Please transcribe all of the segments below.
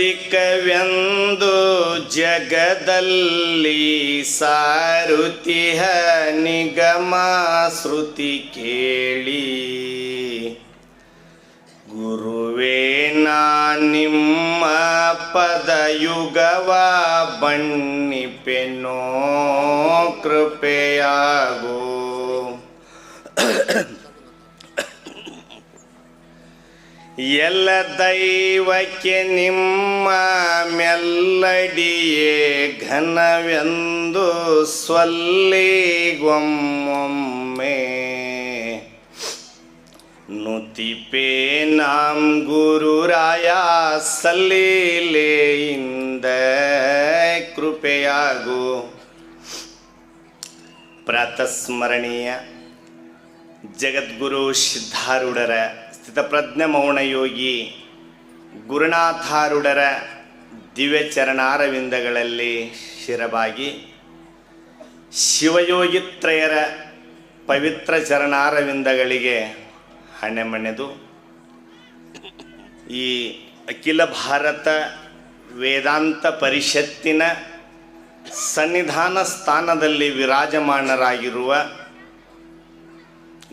ಗುರುರಧಿಕವೆಂದು ಜಗದಲ್ಲಿ ಸಾರುತಿಹ ನಿಗಮ ಶ್ರುತಿ ಕೇಳಿ. ಗುರುವೇ ನಾ ನಿಮ್ಮ ಪದಯುಗವ ಬಣ್ಣಿಪೆನೋ ಕೃಪೆಯಾಗೋ. ಎಲ್ಲ ದೈವಕ್ಕೆ ನಿಮ್ಮ ಮೆಲ್ಲಡಿಯೇ ಘನವೆಂದು ಸ್ವಲ್ಲಿಗೊಮ್ಮೊಮ್ಮೆ ನುತಿಪೇ ನಾಂ ಗುರುರಾಯ ಸಲ್ಲಿಲೆಯಿಂದ ಕೃಪೆಯಾಗು. ಪ್ರಾತಸ್ಮರಣೀಯ ಜಗದ್ಗುರು ಸಿದ್ಧಾರೂಢರ ಸ್ಥಿತಪ್ರಜ್ಞ ಮೌನಯೋಗಿ ಗುರುನಾಥಾರೂಢರ ದಿವ್ಯ ಚರಣಾರವಿಂದಗಳಲ್ಲಿ ಶಿರಬಾಗಿ ಶಿವಯೋಗಿತ್ರಯರ ಪವಿತ್ರ ಚರಣಾರವಿಂದಗಳಿಗೆ ಹಣೆಮಣೆದು ಈ ಅಖಿಲ ಭಾರತ ವೇದಾಂತ ಪರಿಷತ್ತಿನ ಸನ್ನಿಧಾನ ಸ್ಥಾನದಲ್ಲಿ ವಿರಾಜಮಾನರಾಗಿರುವ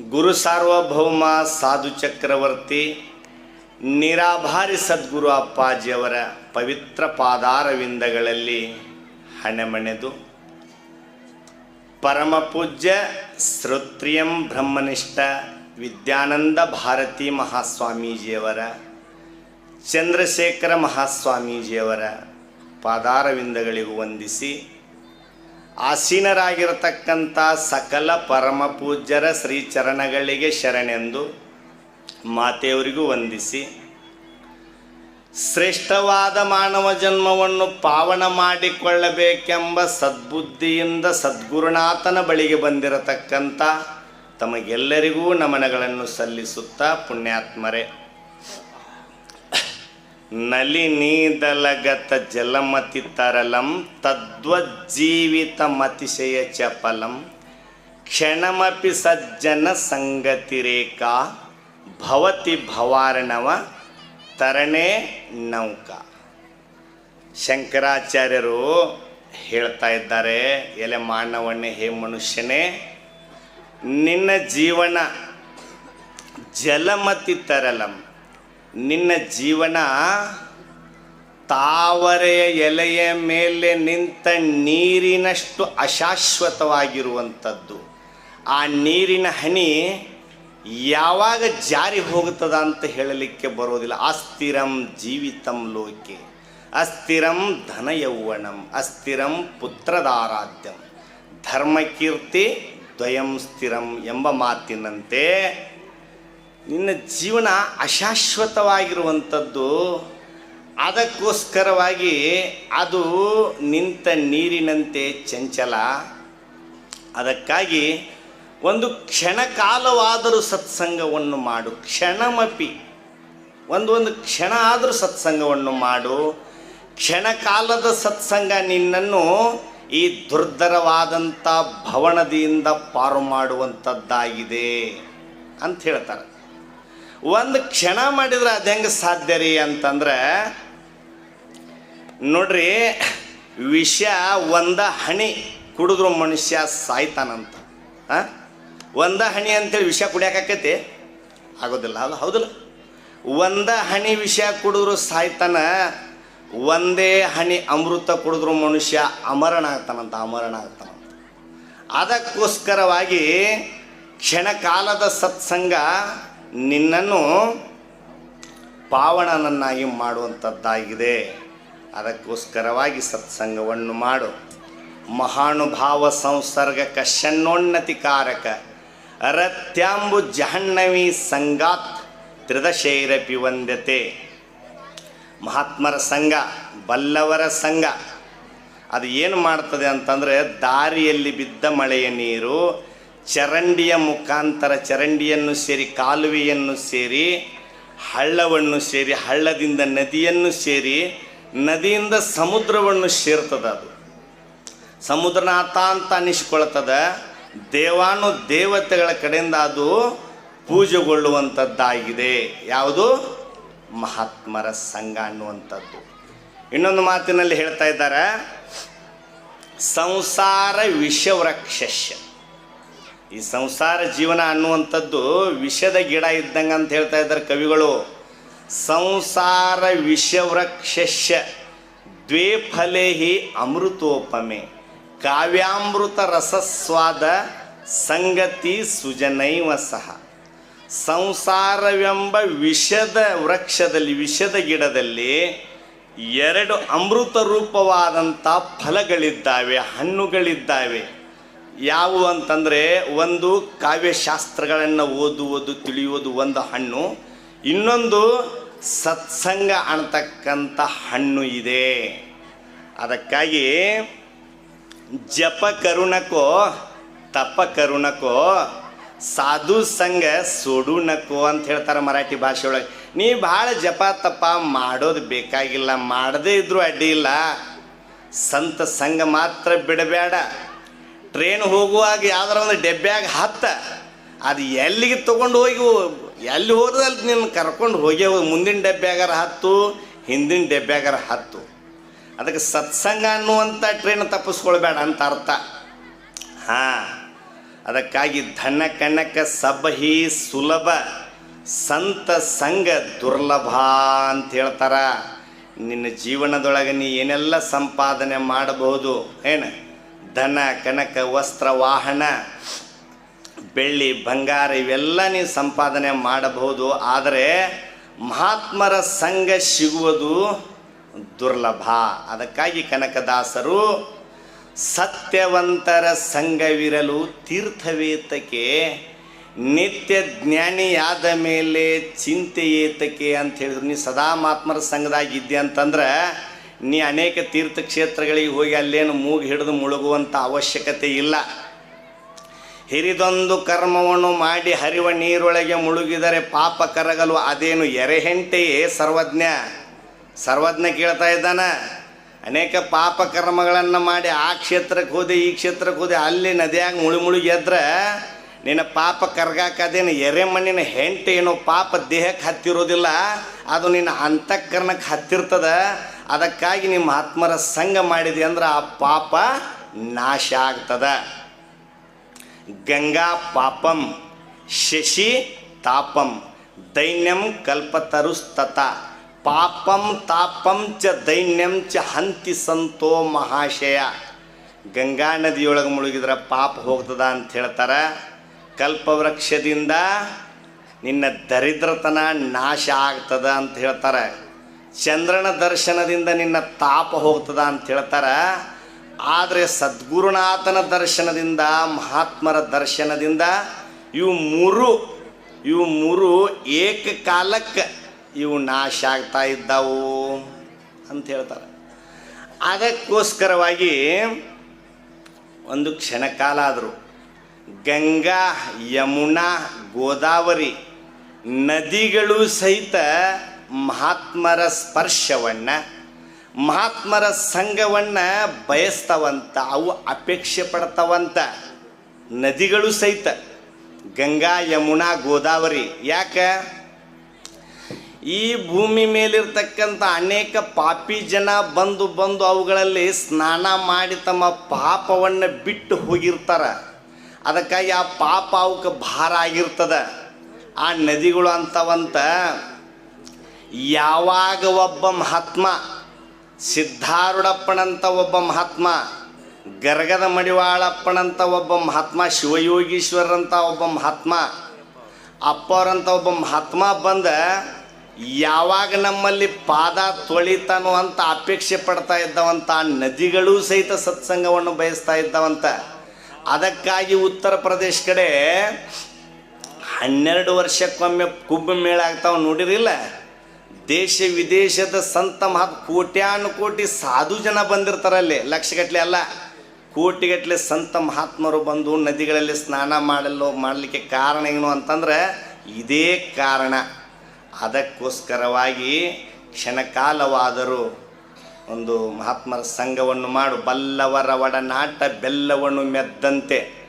ಗುರು ಸಾರ್ವಭೌಮ ಸಾಧು ಚಕ್ರವರ್ತಿ ನಿರಾಭಾರಿ ಸದ್ಗುರು ಅಪ್ಪಾಜಿಯವರ ಪವಿತ್ರ ಪಾದಾರವಿಂದಗಳಲ್ಲಿ ಹಣೆಮಣೆದು. ಪರಮ ಪೂಜ್ಯ ಶ್ರೋತ್ರಿಯಂ ಬ್ರಹ್ಮನಿಷ್ಠ ವಿದ್ಯಾನಂದ ಭಾರತಿ ಮಹಾಸ್ವಾಮೀಜಿಯವರ, ಚಂದ್ರಶೇಖರ ಮಹಾಸ್ವಾಮೀಜಿಯವರ ಪಾದಾರವಿಂದಗಳಿಗೂ ವಂದಿಸಿ ಆಸೀನರಾಗಿರತಕ್ಕಂಥ ಸಕಲ ಪರಮ ಪೂಜ್ಯರ ಶ್ರೀಚರಣಗಳಿಗೆ ಶರಣೆಂದು ಮಾತೆಯವರಿಗೂ ವಂದಿಸಿ, ಶ್ರೇಷ್ಠವಾದ ಮಾನವ ಜನ್ಮವನ್ನು ಪಾವನ ಮಾಡಿಕೊಳ್ಳಬೇಕೆಂಬ ಸದ್ಬುದ್ಧಿಯಿಂದ ಸದ್ಗುರುನಾಥನ ಬಳಿಗೆ ಬಂದಿರತಕ್ಕಂಥ ತಮಗೆಲ್ಲರಿಗೂ ನಮನಗಳನ್ನು ಸಲ್ಲಿಸುತ್ತಾ ಪುಣ್ಯಾತ್ಮರೇ. ನಲಿನೀದಲಗತ ಜಲಮತಿ ತರಲಂ ತದ್ವಜ್ಜೀವಿತ ಮತಿಶಯ ಚಪಲಂ ಕ್ಷಣಮಪಿ ಸಜ್ಜನ ಸಂಗತಿರೇಕಾ ಭವತಿ ಭವಾರ್ಣವ ತರಣೆ ನೌಕ. ಶಂಕರಾಚಾರ್ಯರು ಹೇಳ್ತಾ ಇದ್ದಾರೆ, ಎಲೆ ಮಾನವಣ್ಣೆ ಹೇ ಮನುಷ್ಯನೇ, ನಿನ್ನ ಜೀವನ ಜಲಮತಿ ತರಲಂ. ನಿನ್ನ ಜೀವನ ತಾವರೆಯ ಎಲೆಯ ಮೇಲೆ ನಿಂತ ನೀರಿನಷ್ಟು ಅಶಾಶ್ವತವಾಗಿರುವಂಥದ್ದು. ಆ ನೀರಿನ ಹನಿ ಯಾವಾಗ ಜಾರಿ ಹೋಗುತ್ತದ ಅಂತ ಹೇಳಲಿಕ್ಕೆ ಬರೋದಿಲ್ಲ ಅಸ್ಥಿರಂ ಜೀವಿತಂ ಲೋಕೆ. ಅಸ್ಥಿರಂ ಧನ ಯೌವಣಂ ಅಸ್ಥಿರಂ ಪುತ್ರದಾರಾಧ್ಯಂ. ಧರ್ಮಕೀರ್ತಿ ದ್ವಯಂ ಸ್ಥಿರಂ ಎಂಬ ಮಾತಿನಂತೆ ನಿನ್ನ ಜೀವನ ಅಶಾಶ್ವತವಾಗಿರುವಂಥದ್ದು. ಅದಕ್ಕೋಸ್ಕರವಾಗಿ ಅದು ನಿಂತ ನೀರಿನಂತೆ ಚಂಚಲ. ಅದಕ್ಕಾಗಿ ಒಂದು ಕ್ಷಣಕಾಲವಾದರೂ ಸತ್ಸಂಗವನ್ನು ಮಾಡು. ಕ್ಷಣಮಪಿ. ಒಂದು ಒಂದು ಕ್ಷಣ ಆದರೂ ಸತ್ಸಂಗವನ್ನು ಮಾಡು. ಕ್ಷಣಕಾಲದ ಸತ್ಸಂಗ ನಿನ್ನನ್ನು ಈ ದುರ್ಧರವಾದಂಥ ಭವನದಿಂದ ಪಾರು ಮಾಡುವಂಥದ್ದಾಗಿದೆ ಅಂತ ಹೇಳ್ತಾರೆ. ಒಂದು ಕ್ಷಣ ಮಾಡಿದ್ರೆ ಅದು ಹೆಂಗೆ ಸಾಧ್ಯ ರೀ ಅಂತಂದ್ರೆ, ನೋಡ್ರಿ, ವಿಷ ಒಂದ ಹಣಿ ಕುಡಿದ್ರು ಮನುಷ್ಯ ಸಾಯ್ತಾನಂತ. ಆ? ಒಂದ ಹಣಿ ಅಂತೇಳಿ ವಿಷ ಕುಡಿಯೋಕ್ಕಾಕೈತಿ ಆಗೋದಿಲ್ಲ, ಅಲ್ಲ, ಹೌದಲ್ಲ? ಒಂದ ಹಣಿ ವಿಷ ಕುಡಿದ್ರು ಸಾಯ್ತಾನ, ಒಂದೇ ಹಣಿ ಅಮೃತ ಕುಡಿದ್ರು ಮನುಷ್ಯ ಅಮರಣ ಆಗ್ತಾನಂತ ಅಮರಣ ಆಗ್ತಾನಂತ. ಅದಕ್ಕೋಸ್ಕರವಾಗಿ ಕ್ಷಣಕಾಲದ ಸತ್ಸಂಗ ನಿನ್ನನ್ನು ಪಾವಣನನ್ನಾಗಿ ಮಾಡುವಂಥದ್ದಾಗಿದೆ ಅದಕ್ಕೋಸ್ಕರವಾಗಿ ಸತ್ಸಂಗವನ್ನು ಮಾಡು. ಮಹಾನುಭಾವ ಸಂಸರ್ಗ ಕಷಣ್ಣೋನ್ನತಿಕಾರಕ ರತ್ಯಾಂಬು ಜಹಣ್ಣವಿ ಸಂಗಾತ್ ತ್ರಿದಶೈರಪಿ ವಂದ್ಯತೆ ಮಹಾತ್ಮರ ಸಂಘ, ಬಲ್ಲವರ ಸಂಘ. ಅದು ಏನು ಮಾಡ್ತದೆ ಅಂತಂದರೆ ದಾರಿಯಲ್ಲಿ ಬಿದ್ದ ಮಳೆಯ ನೀರು, ಚರಂಡಿಯ ಮುಖಾಂತರ ಚರಂಡಿಯನ್ನು ಸೇರಿ ಕಾಲುವೆಯನ್ನು ಸೇರಿ, ಹಳ್ಳವನ್ನು ಸೇರಿ, ಹಳ್ಳದಿಂದ ನದಿಯನ್ನು ಸೇರಿ, ನದಿಯಿಂದ ಸಮುದ್ರವನ್ನು ಸೇರ್ತದೆ ಅದು. ಸಮುದ್ರನಾಥ ಅಂತ ಅನಿಸ್ಕೊಳ್ತದ. ದೇವಾನು ದೇವತೆಗಳ ಕಡೆಯಿಂದ ಅದು ಪೂಜೆಗೊಳ್ಳುವಂಥದ್ದಾಗಿದೆ. ಯಾವುದು? ಮಹಾತ್ಮರ ಸಂಘ ಅನ್ನುವಂಥದ್ದು. ಇನ್ನೊಂದು ಮಾತಿನಲ್ಲಿ ಹೇಳ್ತಾ ಇದ್ದಾರೆ, ಸಂಸಾರ ವಿಷವೃಕ್ಷ ಈ ಸಂಸಾರ ಜೀವನ ಅನ್ನುವಂಥದ್ದು ವಿಷದ ಗಿಡ ಇದ್ದಂಗೆ ಅಂತ ಹೇಳ್ತಾ ಇದ್ದಾರೆ ಕವಿಗಳು. ಸಂಸಾರ ವಿಷವೃಕ್ಷ ದ್ವೇ ಫಲೇಹಿ ಅಮೃತೋಪಮೆ. ಕಾವ್ಯಾಮೃತ ರಸಸ್ವಾದ ಸಂಗತಿ ಸುಜನೈವ ಸಹ. ಸಂಸಾರವೆಂಬ ವಿಷದ ವೃಕ್ಷದಲ್ಲಿ, ವಿಷದ ಗಿಡದಲ್ಲಿ ಎರಡು ಅಮೃತ ರೂಪವಾದಂಥ ಫಲಗಳಿದ್ದಾವೆ, ಹಣ್ಣುಗಳಿದ್ದಾವೆ. ಯಾವುವು ಅಂತಂದರೆ, ಒಂದು ಕಾವ್ಯಶಾಸ್ತ್ರಗಳನ್ನು ಓದುವುದು, ತಿಳಿಯುವುದು ಒಂದು ಹಣ್ಣು, ಇನ್ನೊಂದು ಸತ್ಸಂಗ ಅನ್ನತಕ್ಕಂಥ ಹಣ್ಣು ಇದೆ. ಅದಕ್ಕಾಗಿ ಜಪ ಕರುಣಕೋ, ತಪ ಕರುಣಕೋ, ಸಾಧು ಸಂಘ ಸೋಡುನಕೋ ಅಂತ ಹೇಳ್ತಾರೆ ಮರಾಠಿ ಭಾಷೆಯೊಳಗೆ. ನೀ ಭಾಳ ಜಪ ತಪ ಮಾಡೋದು ಬೇಕಾಗಿಲ್ಲ, ಮಾಡದೇ ಇದ್ರೂ ಅಡ್ಡಿ ಇಲ್ಲ. ಸಂತ ಸಂಘ ಮಾತ್ರ ಬಿಡಬೇಡ. ಟ್ರೈನ್ ಹೋಗುವಾಗ ಯಾವ್ದಾರ ಒಂದು ಡೆಬ್ಬ್ಯಾಗ ಹತ್ತ, ಅದು ಎಲ್ಲಿಗೆ ತೊಗೊಂಡು ಹೋಗಿ ಎಲ್ಲಿ ಹೋದ್ರೆ ಅಲ್ಲಿ ನಿನ್ನ ಕರ್ಕೊಂಡು ಹೋಗಿ, ಮುಂದಿನ ಡೆಬ್ಬ್ಯಾಗಾರ ಹತ್ತು, ಹಿಂದಿನ ಡೆಬ್ಬ್ಯಾಗಾರ ಹತ್ತು. ಅದಕ್ಕೆ ಸತ್ಸಂಗ ಅನ್ನುವಂಥ ಟ್ರೈನ್ ತಪ್ಪಿಸ್ಕೊಳ್ಬೇಡ ಅಂತ ಅರ್ಥ. ಹಾಂ, ಅದಕ್ಕಾಗಿ ಧನ ಕಣಕ ಸಬಹಿ ಸುಲಭ, ಸಂತ ಸಂಘ ದುರ್ಲಭ ಅಂತ ಹೇಳ್ತಾರ. ನಿನ್ನ ಜೀವನದೊಳಗೆ ನೀ ಏನೆಲ್ಲ ಸಂಪಾದನೆ ಮಾಡಬಹುದು, ಏನು? ಧನ, ಕನಕ, ವಸ್ತ್ರ, ವಾಹನ, ಬೆಳ್ಳಿ, ಬಂಗಾರ ಇವೆಲ್ಲ ನೀ ಸಂಪಾದನೆ ಮಾಡಬಹುದು. ಆದರೆ ಮಹಾತ್ಮರ ಸಂಘ ಸಿಗುವುದು ದುರ್ಲಭ. ಅದಕ್ಕಾಗಿ ಕನಕದಾಸರು ಸತ್ಯವಂತರ ಸಂಘವಿರಲು ತೀರ್ಥವೇತಕ್ಕೆ ನಿತ್ಯ ಜ್ಞಾನಿಯಾದ ಮೇಲೆ ಚಿಂತೆಯೇತಕೆ ಅಂತ ಹೇಳಿದ್ರು. ನೀ ಸದಾ ಮಹಾತ್ಮರ ಸಂಘದಾಗಿದ್ದೆ ಅಂತಂದ್ರೆ ನೀ ಅನೇಕ ತೀರ್ಥಕ್ಷೇತ್ರಗಳಿಗೆ ಹೋಗಿ ಅಲ್ಲೇನು ಮೂಗು ಹಿಡಿದು ಮುಳುಗುವಂಥ ಅವಶ್ಯಕತೆ ಇಲ್ಲ. ಹಿರಿದೊಂದು ಕರ್ಮವನ್ನು ಮಾಡಿ ಹರಿವ ನೀರೊಳಗೆ ಮುಳುಗಿದರೆ ಪಾಪ ಕರಗಲು ಅದೇನು ಎರೆಹೆಂಟೆಯೇ ಸರ್ವಜ್ಞ? ಸರ್ವಜ್ಞ ಕೇಳ್ತಾ ಇದ್ದಾನ. ಅನೇಕ ಪಾಪ ಕರ್ಮಗಳನ್ನು ಮಾಡಿ ಆ ಕ್ಷೇತ್ರಕ್ಕೆ ಹೋದೆ, ಈ ಕ್ಷೇತ್ರಕ್ಕೆ ಹೋದೆ, ಅಲ್ಲಿ ನದಿಯಾಗ ಮುಳು ಮುಳುಗಿ ಎದ್ರೆ, ನಿನ್ನ ಪಾಪ ಕರ್ಗಾಕದೇನು ಎರೆ ಮಣ್ಣಿನ ಹೆಂಟೆ ಏನೋ ಪಾಪ ದೇಹಕ್ಕೆ ಹತ್ತಿರೋದಿಲ್ಲ, ಅದು ನಿನ್ನ ಅಂತಃಕರಣಕ್ಕೆ ಹತ್ತಿರ್ತದ. ಅದಕ್ಕಾಗಿ ನಿಮ್ಮ ಆತ್ಮರ ಸಂಘ ಮಾಡಿದೆ ಅಂದ್ರೆ ಆ ಪಾಪ ನಾಶ ಆಗ್ತದ. ಗಂಗಾ ಪಾಪಂ ಶಶಿ ತಾಪಂ ದೈನ್ಯಂ ಕಲ್ಪತರುಸ್ತತ. ಪಾಪಂ ತಾಪಂ ಚ ದೈನ್ಯಂ ಚ ಹಂತಿ ಸಂತೋ ಮಹಾಶಯ. ಗಂಗಾ ನದಿಯೊಳಗೆ ಮುಳುಗಿದ್ರೆ ಪಾಪ ಹೋಗ್ತದ ಅಂತ ಹೇಳ್ತಾರೆ. ಕಲ್ಪವೃಕ್ಷದಿಂದ ನಿನ್ನ ದರಿದ್ರತನ ನಾಶ ಆಗ್ತದ ಅಂತ ಹೇಳ್ತಾರೆ. ಚಂದ್ರನ ದರ್ಶನದಿಂದ ನಿನ್ನ ತಾಪ ಹೋಗ್ತದ ಅಂತ ಹೇಳ್ತಾರೆ. ಆದರೆ ಸದ್ಗುರುನಾಥನ ದರ್ಶನದಿಂದ, ಮಹಾತ್ಮರ ದರ್ಶನದಿಂದ ಇವು ಮೂರು ಇವು ಮೂರು ಏಕಕಾಲಕ್ಕೆ ಇವು ನಾಶ ಆಗ್ತಾ ಇದ್ದಾವು ಅಂತ ಹೇಳ್ತಾರೆ. ಅದಕ್ಕೋಸ್ಕರವಾಗಿ ಒಂದು ಕ್ಷಣಕಾಲ ಆದರು. ಗಂಗಾ, ಯಮುನಾ, ಗೋದಾವರಿ ನದಿಗಳು ಸಹಿತ ಮಹಾತ್ಮರ ಸ್ಪರ್ಶವನ್ನು, ಮಹಾತ್ಮರ ಸಂಘವನ್ನು ಬಯಸ್ತವಂತ, ಅವು ಅಪೇಕ್ಷೆ ಪಡ್ತವಂತ ನದಿಗಳು ಸಹಿತ. ಗಂಗಾ, ಯಮುನಾ, ಗೋದಾವರಿ ಯಾಕೆ? ಈ ಭೂಮಿ ಮೇಲಿರ್ತಕ್ಕಂಥ ಅನೇಕ ಪಾಪಿ ಜನ ಬಂದು ಬಂದು ಅವುಗಳಲ್ಲಿ ಸ್ನಾನ ಮಾಡಿ ತಮ್ಮ ಪಾಪವನ್ನು ಬಿಟ್ಟು ಹೋಗಿರ್ತಾರ. ಅದಕ್ಕಾಗಿ ಆ ಪಾಪ ಅವಕ್ಕೆ ಭಾರ ಆಗಿರ್ತದ. ಆ ನದಿಗಳು ಅಂತವಂತ ಯಾವಾಗ ಒಬ್ಬ ಮಹಾತ್ಮ, ಸಿದ್ಧಾರೂಢಪ್ಪನಂತ ಒಬ್ಬ ಮಹಾತ್ಮ, ಗರಗದ ಮಡಿವಾಳಪ್ಪನಂತ ಒಬ್ಬ ಮಹಾತ್ಮ ಶಿವಯೋಗೀಶ್ವರಂತ ಒಬ್ಬ ಮಹಾತ್ಮ, ಅಪ್ಪವರಂತ ಒಬ್ಬ ಮಹಾತ್ಮ ಬಂದ ಯಾವಾಗ ನಮ್ಮಲ್ಲಿ ಪಾದ ತೊಳಿತಾನೋ ಅಂತ ಅಪೇಕ್ಷೆ ಪಡ್ತಾ ಇದ್ದವಂತ ಆ ನದಿಗಳು ಸಹಿತ ಸತ್ಸಂಗವನ್ನು ಬಯಸ್ತಾ ಇದ್ದವಂತ. ಅದಕ್ಕಾಗಿ ಉತ್ತರ ಪ್ರದೇಶ ಕಡೆ ಹನ್ನೆರಡು ವರ್ಷಕ್ಕೊಮ್ಮೆ ಕುಂಭಮೇಳ ಆಗ್ತಾವೆ ನೋಡಿರಿಲ್ಲ? ದೇಶ ವಿದೇಶದ ಸಂತ ಮಹತ್ ಕೋಟ್ಯಾನು ಕೋಟಿ ಸಾಧು ಜನ ಬಂದಿರ್ತಾರಲ್ಲಿ ಲಕ್ಷಗಟ್ಟಲೆ ಅಲ್ಲ. ಕೋಟಿಗಟ್ಟಲೆ ಸಂತ ಮಹಾತ್ಮರು ಬಂದು ನದಿಗಳಲ್ಲಿ ಸ್ನಾನ ಮಾಡಲು, ಮಾಡಲಿಕ್ಕೆ ಕಾರಣ ಏನು ಅಂತಂದ್ರೆ ಇದೇ ಕಾರಣ. ಅದಕ್ಕೋಸ್ಕರವಾಗಿ ಕ್ಷಣಕಾಲವಾದರೂ ಒಂದು ಮಹಾತ್ಮರ ಸಂಘವನ್ನು ಮಾಡು. ಬಲ್ಲವರ ಒಡನಾಟ ಬೆಲ್ಲವನ್ನು ಮೆದ್ದಂತೆ.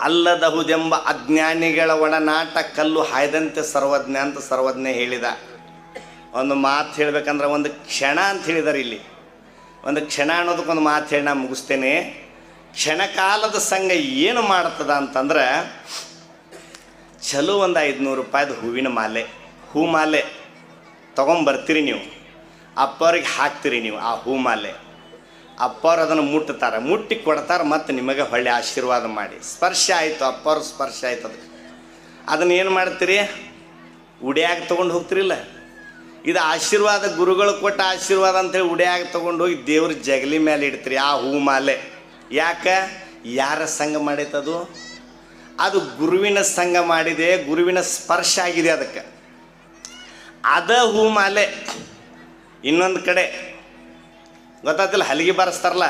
ಅಲ್ಲದಹುದೆಂಬ ಅಜ್ಞಾನಿಗಳ ಒಡನಾಟ ಕಲ್ಲು ಹಾಯ್ದಂತೆ ಸರ್ವಜ್ಞ ಅಂತ ಸರ್ವಜ್ಞ ಹೇಳಿದ. ಒಂದು ಮಾತು ಹೇಳಬೇಕಂದ್ರೆ ಒಂದು ಕ್ಷಣ ಅಂತ ಹೇಳಿದಾರೆ ಇಲ್ಲಿ. ಒಂದು ಕ್ಷಣ ಅನ್ನೋದಕ್ಕೊಂದು ಮಾತು ಹೇಳಿ ನಾನು ಮುಗಿಸ್ತೇನೆ. ಕ್ಷಣಕಾಲದ ಸಂಘ ಏನು ಮಾಡ್ತದ ಅಂತಂದ್ರೆ, ಚಲೋ ಒಂದು ಐದುನೂರು ರೂಪಾಯಿದು ಹೂವಿನ ಮಾಲೆ. ಹೂ ಮಾಲೆ ತೊಗೊಂಬರ್ತೀರಿ ನೀವು. ಅಪ್ಪವ್ರಿಗೆ ಹಾಕ್ತೀರಿ ನೀವು ಆ ಹೂಮಾಲೆ. ಅಪ್ಪವ್ರು ಅದನ್ನು ಮುಟ್ತಾರೆ. ಮುಟ್ಟಿ ಕೊಡ್ತಾರೆ ಮತ್ತು ನಿಮಗೆ ಒಳ್ಳೆ ಆಶೀರ್ವಾದ ಮಾಡಿ. ಸ್ಪರ್ಶ ಆಯಿತು ಅಪ್ಪವ್ರ ಸ್ಪರ್ಶ ಆಯ್ತು ಅದಕ್ಕೆ ಅದನ್ನ ಏನು ಮಾಡ್ತೀರಿ? ಉಡಿಯಾಗ ತೊಗೊಂಡು ಹೋಗ್ತಿರಿಲ್ಲ ಇದು ಆಶೀರ್ವಾದ, ಗುರುಗಳು ಕೊಟ್ಟ ಆಶೀರ್ವಾದ ಅಂತೇಳಿ ಉಡಿಯಾಗ ತೊಗೊಂಡು ಹೋಗಿ ದೇವ್ರ ಜಗಲಿ ಮೇಲೆ ಇಡ್ತೀರಿ ಆ ಹೂಮಾಲೆ. ಯಾಕೆ? ಯಾರ ಸಂಘ ಮಾಡೈತದು ಅದು ಗುರುವಿನ ಸಂಘ ಮಾಡಿದೆ, ಗುರುವಿನ ಸ್ಪರ್ಶ ಆಗಿದೆ ಅದಕ್ಕೆ. ಅದ ಹೂಮಾಲೆ ಇನ್ನೊಂದು ಕಡೆ. ಗೊತ್ತಾತಿಲ್ಲ ಹಲಿಗೆ ಬಾರಿಸ್ತಾರಲ್ಲ.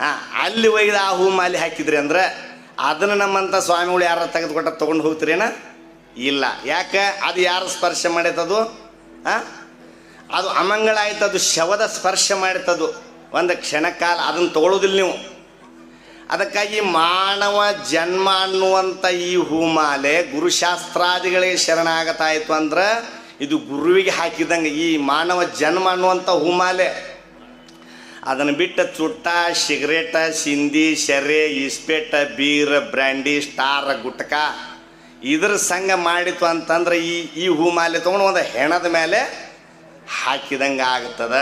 ಹಾಂ, ಅಲ್ಲಿ ಒಯ್ದು ಆ ಹೂ ಮಾಲೆ ಹಾಕಿದ್ರಿ ಅಂದ್ರೆ ಅದನ್ನು ನಮ್ಮಂಥ ಸ್ವಾಮಿಗಳು ಯಾರು ತೆಗೆದುಕೊಟ್ಟ ತೊಗೊಂಡು ಹೋಗ್ತೀರೇನ? ಇಲ್ಲ. ಯಾಕೆ? ಅದು ಯಾರು ಸ್ಪರ್ಶ ಮಾಡೈತದು ಹಾಂ? ಅದು ಅಮಂಗಳ ಆಯ್ತು, ಅದು ಶವದ ಸ್ಪರ್ಶ ಮಾಡಿತದು ಒಂದು ಕ್ಷಣಕಾಲ ಅದನ್ನು ತೊಗೊಳ್ಳೋದಿಲ್ಲ ನೀವು. ಅದಕ್ಕಾಗಿ ಮಾನವ ಜನ್ಮ ಅನ್ನುವಂಥ ಈ ಹೂಮಾಲೆ ಗುರುಶಾಸ್ತ್ರಾದಿಗಳಿಗೆ ಶರಣಾಗತಾಯಿತು ಅಂದ್ರೆ ಇದು ಗುರುವಿಗೆ ಹಾಕಿದಂಗೆ ಈ ಮಾನವ ಜನ್ಮ ಅನ್ನುವಂಥ ಹೂಮಾಲೆ. ಅದನ್ನು ಬಿಟ್ಟು ಚುಟ್ಟ, ಸಿಗರೇಟ, ಸಿಂಧಿ ಶೆರೆ ಇಸ್ಪೇಟ, ಬೀರ್, ಬ್ರ್ಯಾಂಡಿ, ಸ್ಟಾರ್, ಗುಟ್ಕ. ಇದ್ರ ಸಂಘ ಮಾಡಿತು ಅಂತಂದ್ರೆ ಈ ಈ ಹೂಮಾಲೆ ತೊಗೊಂಡು ಒಂದು ಹೆಣದ ಮೇಲೆ ಹಾಕಿದಂಗೆ ಆಗ್ತದ.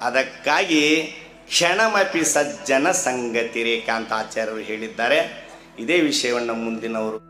ಅದಕ್ಕಾಗಿ ಕ್ಷಣಮಪಿ ಸಜ್ಜನ ಸಂಗತಿ ರೇಖಾಂತಾಚಾರ್ಯರು ಹೇಳಿದ್ದಾರೆ. ಇದೇ ವಿಷಯವನ್ನು ಮುಂದಿನವರು